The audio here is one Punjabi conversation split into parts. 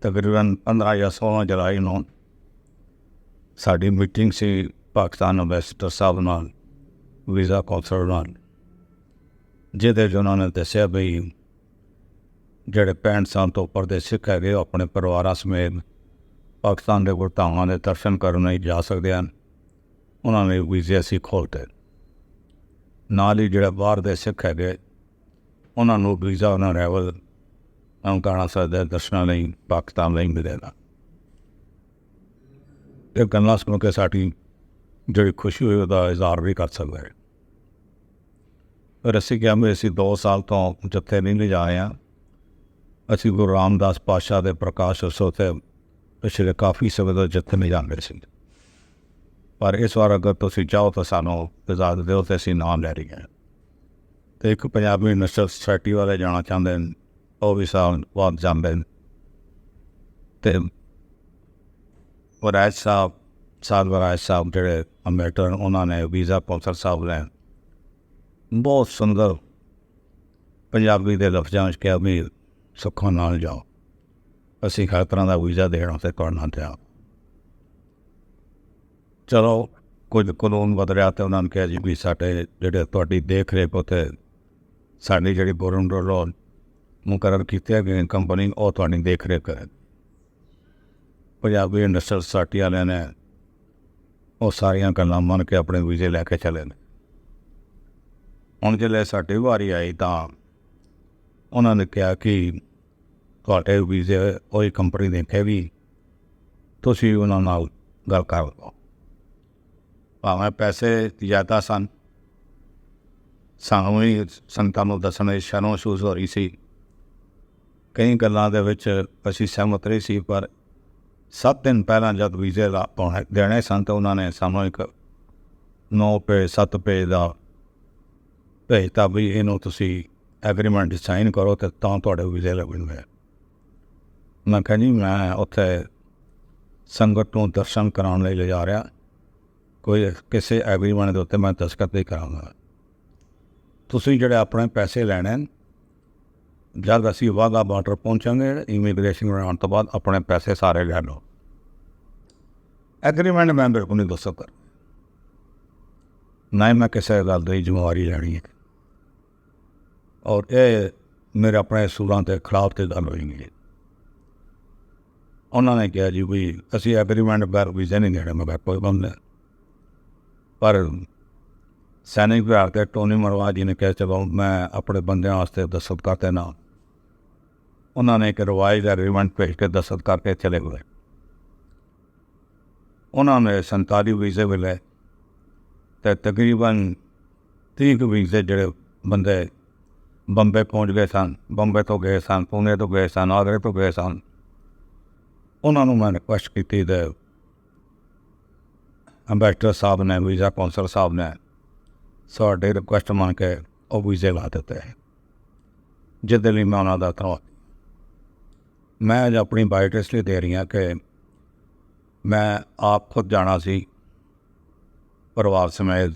ਤਕਰੀਬਨ 15 ਜਾਂ 16 ਜੁਲਾਈ ਨੂੰ ਸਾਡੀ ਮੀਟਿੰਗ ਸੀ ਪਾਕਿਸਤਾਨ ਅੰਬੈਸਡਰ ਸਾਹਿਬ ਨਾਲ, ਵੀਜ਼ਾ ਕੌਂਸਲ ਨਾਲ, ਜਿਹਦੇ 'ਚ ਉਹਨਾਂ ਨੇ ਦੱਸਿਆ ਵੀ ਜਿਹੜੇ 65 ਸਾਲ ਤੋਂ ਉੱਪਰ ਦੇ ਸਿੱਖ ਹੈਗੇ, ਉਹ ਆਪਣੇ ਪਰਿਵਾਰਾਂ ਸਮੇਤ ਪਾਕਿਸਤਾਨ ਦੇ ਗੁਰਧਾਮਾਂ ਦੇ ਦਰਸ਼ਨ ਕਰਨ ਲਈ ਜਾ ਸਕਦੇ ਹਨ। ਉਹਨਾਂ ਨੇ ਵੀਜ਼ੇ ਅਸੀਂ ਖੋਲ੍ਹਤੇ। ਨਾਲ ਹੀ ਜਿਹੜਾ ਬਾਹਰ ਦੇ ਸਿੱਖ ਹੈਗੇ, ਉਹਨਾਂ ਨੂੰ ਵੀਜ਼ਾ ਉਹਨਾਂ ਰੈਵਲ ਨਨਕਾਣਾ ਸਾਹਿਬ ਦੇ ਦਰਸ਼ਨਾਂ ਲਈ, ਪਾਕਿਸਤਾਨ ਲਈ ਮਿਲੇਗਾ ਇਹ ਗੱਲਾਂ ਸੁਣ ਕੇ ਸਾਡੀ ਜਿਹੜੀ ਖੁਸ਼ੀ ਹੋਈ, ਉਹਦਾ ਇਜ਼ਹਾਰ ਵੀ ਕਰ ਸਕਦਾ ਹੈ। ਪਰ ਅਸੀਂ ਕਿਹਾ ਵੀ ਅਸੀਂ 2 ਸਾਲ ਤੋਂ ਜੱਥੇ ਨਹੀਂ ਲਿਜਾਏ ਆ ਅਸੀਂ ਗੁਰੂ ਰਾਮਦਾਸ ਪਾਸ਼ਾ ਦੇ ਪ੍ਰਕਾਸ਼ ਉਤਸਵ ਤੇ ਪਿਛਲੇ ਕਾਫੀ ਸਮੇਂ ਤੋਂ ਜਿੱਥੇ ਨਹੀਂ ਜਾਂਦੇ ਸੀ। ਪਰ ਇਸ ਵਾਰ ਅਗਰ ਤੁਸੀਂ ਚਾਹੋ ਤਾਂ ਸਾਨੂੰ ਇਜਾਜ਼ਤ ਦਿਓ ਤੇ ਅਸੀਂ ਨਾਮ ਲੈ ਰਹੇ ਹਾਂ ਤੇ ਇੱਕ ਪੰਜਾਬੀ ਨੈਸ਼ਨਲ ਸੁਸਾਇਟੀ ਵਾਲੇ ਜਾਣਾ ਚਾਹੁੰਦੇ ਨੇ ਉਹ ਵੀ ਸਾਲ ਨੇ ਤੇ ਵਰਾਜ ਸਾਹਿਬ ਸਾਲ ਵਰਾਜ ਸਾਹਿਬ ਜਿਹੜੇ ਅੰਬੇਡਕਰ ਉਹਨਾਂ ਨੇ ਵੀਜ਼ਾ ਕੌਂਸਲ ਸਾਹਿਬ ਨੇ ਬਹੁਤ ਸੁੰਦਰ ਪੰਜਾਬੀ ਦੇ ਲਫ਼ਜ਼ਾਂ ਵਿੱਚ ਕਿਹਾ ਵੀ ਸੁੱਖਾਂ ਨਾਲ ਜਾਓ ਅਸੀਂ ਹਰ ਤਰ੍ਹਾਂ ਦਾ ਵੀਜ਼ਾ ਦੇਣ ਤੇ ਕਰਨਾ ਤਿਆਰ ਚਲੋ ਕੁਝ ਕਾਨੂੰਨ ਬਦਲਿਆ ਤੇ ਉਹਨਾਂ ਨੇ ਕਿਹਾ ਜੀ ਵੀ ਸਾਡੇ ਜਿਹੜੇ ਤੁਹਾਡੀ ਦੇਖ ਰੇਖ ਉਤੇ ਸਾਡੀ ਜਿਹੜੀ ਬੋਰਨ ਰੋਲ ਮੁਕਰਰ ਕੀਤੇ ਗਏ ਕੰਪਨੀ ਉਹ ਤੁਹਾਡੀ ਦੇਖ ਰੇਖ ਕਰੇ ਪੰਜਾਬੀ ਇੰਡਸਟਰੀਅਲ ਸੁਸਾਇਟੀ ਵਾਲਿਆਂ ਨੇ ਉਹ ਸਾਰੀਆਂ ਗੱਲਾਂ ਮੰਨ ਕੇ ਆਪਣੇ ਵੀਜ਼ੇ ਲੈ ਕੇ ਚਲੇ ਨੇ। ਹੁਣ ਜਦੋਂ ਸਾਡੀ ਵਾਰੀ ਆਈ ਤਾਂ ਉਹਨਾਂ ਨੇ ਕਿਹਾ ਕਿ ਤੁਹਾਡੇ ਵੀਜ਼ੇ ਉਹੀ ਕੰਪਨੀ ਦੇ ਕੇ ਵੀ ਤੁਸੀਂ ਉਹਨਾਂ ਨਾਲ ਗੱਲ ਕਰ ਲਓ। ਭਾਵੇਂ ਪੈਸੇ ਜ਼ਿਆਦਾ ਸਨ, ਸਾਨੂੰ ਹੀ ਸੰਤਾਂ ਨੂੰ ਦੱਸਣ ਦੀ ਸ਼ਰਮ ਮਹਿਸੂਸ ਹੋ ਰਹੀ ਸੀ। ਕਈ ਗੱਲਾਂ ਦੇ ਵਿੱਚ ਅਸੀਂ ਸਹਿਮਤ ਰਹੇ ਸੀ, ਪਰ ਸੱਤ ਦਿਨ ਪਹਿਲਾਂ ਜਦ ਵੀਜ਼ੇ ਲਾ ਪਾਉਣੇ ਦੇਣੇ ਸਨ ਤਾਂ ਉਹਨਾਂ ਨੇ ਸਾਨੂੰ ਇੱਕ 9 ਪੇ 7 ਪੇ ਦਾ ਭੇਜਤਾ ਵੀ ਇਹਨੂੰ ਤੁਸੀਂ ਐਗਰੀਮੈਂਟ ਸਾਈਨ ਕਰੋ ਤੇ ਤਾਂ ਤੁਹਾਡੇ ਵੀਜ਼ੇ ਲੱਗਣਗੇ ਮੈਂ ਕਿਹਾ ਜੀ, ਮੈਂ ਉੱਥੇ ਸੰਗਤ ਨੂੰ ਦਰਸ਼ਨ ਕਰਾਉਣ ਲਈ ਲਿਜਾ ਰਿਹਾ। ਕੋਈ ਕਿਸੇ ਐਗਰੀਮੈਂਟ ਦੇ ਉੱਤੇ ਮੈਂ ਦਸਤਖਤ ਨਹੀਂ ਕਰਾਂਗਾ ਤੁਸੀਂ ਜਿਹੜੇ ਆਪਣੇ ਪੈਸੇ ਲੈਣੇ ਜਦ ਅਸੀਂ ਵਾਗਾ ਬਾਰਡਰ ਪਹੁੰਚਾਂਗੇ ਇਮੀਗ੍ਰੇਸ਼ਨ ਬਣਾਉਣ ਤੋਂ ਬਾਅਦ ਆਪਣੇ ਪੈਸੇ ਸਾਰੇ ਲੈ ਲਓ। ਐਗਰੀਮੈਂਟ ਮੈਂ ਬਿਲਕੁਲ ਨਹੀਂ ਦੱਸ ਸਕਦਾ। ਨਾ ਹੀ ਮੈਂ ਕਿਸੇ ਗੱਲ ਦੀ ਜ਼ਿੰਮੇਵਾਰੀ ਲੈਣੀ ਹੈ। ਔਰ ਇਹ ਮੇਰੇ ਆਪਣੇ ਸੂਰਾਂ ਦੇ ਖਿਲਾਫ ਤੇ ਗੱਲ ਹੋਈ ਉਹਨਾਂ ਨੇ ਕਿਹਾ ਜੀ ਵੀ ਅਸੀਂ ਐਗਰੀਮੈਂਟ ਬੈਰ ਵੀਜ਼ਾ ਨਹੀਂ ਦੇਣਾ ਮੈਂ ਕੋਈ ਬੰਦ ਪਰ ਸੈਨਿਕ ਵਿਭਾਗ ਦੇ ਟੋਨੀ ਮਰਵਾ ਜੀ ਨੇ ਕਿਹਾ, ਚਲੋ, ਮੈਂ ਆਪਣੇ ਬੰਦਿਆਂ ਵਾਸਤੇ ਦਸਤ ਕਰ ਦੇਣਾ ਉਹਨਾਂ ਨੇ ਇੱਕ ਰਿਵਾਇਜ਼ ਐਗਰੀਮੈਂਟ ਭੇਜ ਕੇ ਦਸਤ ਕਰਕੇ ਚਲੇ ਗਏ। ਉਹਨਾਂ ਨੇ 47 ਵੀਜ਼ੇ ਮਿਲੇ ਤੇ ਤਕਰੀਬਨ 30 ਕੁ ਵੀਜ਼ੇ ਜਿਹੜੇ ਬੰਦੇ ਬੰਬੇ ਪਹੁੰਚ ਗਏ ਸਨ, ਬੰਬੇ ਤੋਂ ਗਏ ਸਨ, ਪੁਣੇ ਤੋਂ ਗਏ ਸਨ, ਆਗਰੇ ਤੋਂ ਗਏ ਸਨ। ਉਹਨਾਂ ਨੂੰ ਮੈਂ ਰਿਕੁਐਸਟ ਕੀਤੀ ਤੇ ਅੰਬੈਸਡਰ ਸਾਹਿਬ ਨੇ, ਵੀਜ਼ਾ ਕੌਂਸਲ ਸਾਹਿਬ ਨੇ ਸਾਡੇ ਰਿਕੁਐਸਟ ਮੰਨ ਕੇ ਉਹ ਵੀਜ਼ੇ ਲਾ ਦਿੱਤੇ ਹੈ ਜਿਹਦੇ ਲਈ ਮੈਂ ਉਹਨਾਂ ਦਾ ਧੰਨਵਾਦ। ਮੈਂ ਅੱਜ ਆਪਣੀ ਬਾਈਟ ਇਸ ਲਈ ਦੇ ਰਹੀ ਹਾਂ ਕਿ ਮੈਂ ਆਪ ਖੁਦ ਜਾਣਾ ਸੀ ਪਰਿਵਾਰ ਸਮੇਤ।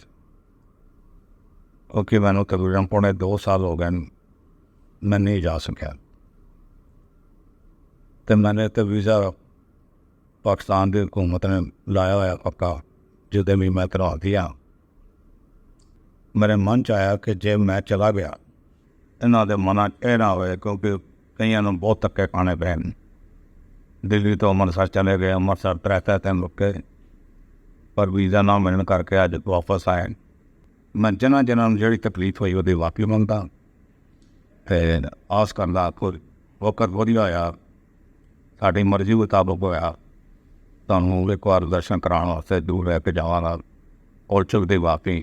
ਕਿਉਂਕਿ ਮੈਨੂੰ ਤਕਰੀਬਨ ਪੌਣੇ 2 ਸਾਲ ਹੋ ਗਏ ਨੇ, ਮੈਂ ਨਹੀਂ ਜਾ ਸਕਿਆ। ਤੇ ਮੈਨੇ ਤੇ ਵੀਜ਼ਾ ਪਾਕਿਸਤਾਨ ਦੀ ਹਕੂਮਤ ਨੇ ਲਾਇਆ ਹੋਇਆ ਪੱਕਾ ਜਿਹਦੇ ਵੀ ਮੈਂ ਤਰਾ ਦਿਆ ਮੇਰੇ ਮਨ ਚ ਆਇਆ ਕਿ ਜੇ ਮੈਂ ਚਲਾ ਗਿਆ, ਇਹਨਾਂ ਦੇ ਮਨਾਂ 'ਚ ਇਹ ਨਾ ਹੋਏ ਕਿਉਂਕਿ ਕਈਆਂ ਨੂੰ ਬਹੁਤ ਧੱਕੇ ਖਾਣੇ ਪਏ ਨੇ ਦਿੱਲੀ ਤੋਂ ਅੰਮ੍ਰਿਤਸਰ ਚਲੇ ਗਏ, ਅੰਮ੍ਰਿਤਸਰ ਤਰੇ ਤਿੰਨ ਰੁਕੇ ਪਰ ਵੀਜ਼ਾ ਨਾ ਮਿਲਣ ਕਰਕੇ ਅੱਜ ਵਾਪਸ ਆਏ। ਮੈਂ ਜਿਨ੍ਹਾਂ ਜਿਨ੍ਹਾਂ ਨੂੰ ਜਿਹੜੀ ਤਕਲੀਫ ਹੋਈ ਉਹਦੀ ਵਾਪੀ ਮੰਗਦਾ, ਤੇ ਆਸ ਕਰਦਾ ਕੋਈ ਵਕਤ ਵਧੀਆ ਹੋਇਆ, ਸਾਡੀ ਮਰਜ਼ੀ ਮੁਤਾਬਕ ਹੋਇਆ। ਤੁਹਾਨੂੰ ਇੱਕ ਵਾਰ ਦਰਸ਼ਨ ਕਰਾਉਣ ਵਾਸਤੇ ਦੂਰ ਰਹਿ ਕੇ ਜਾਵਾਂਗਾ। ਔਰ ਚੁੱਕ ਦੇ ਵਾਪੀ।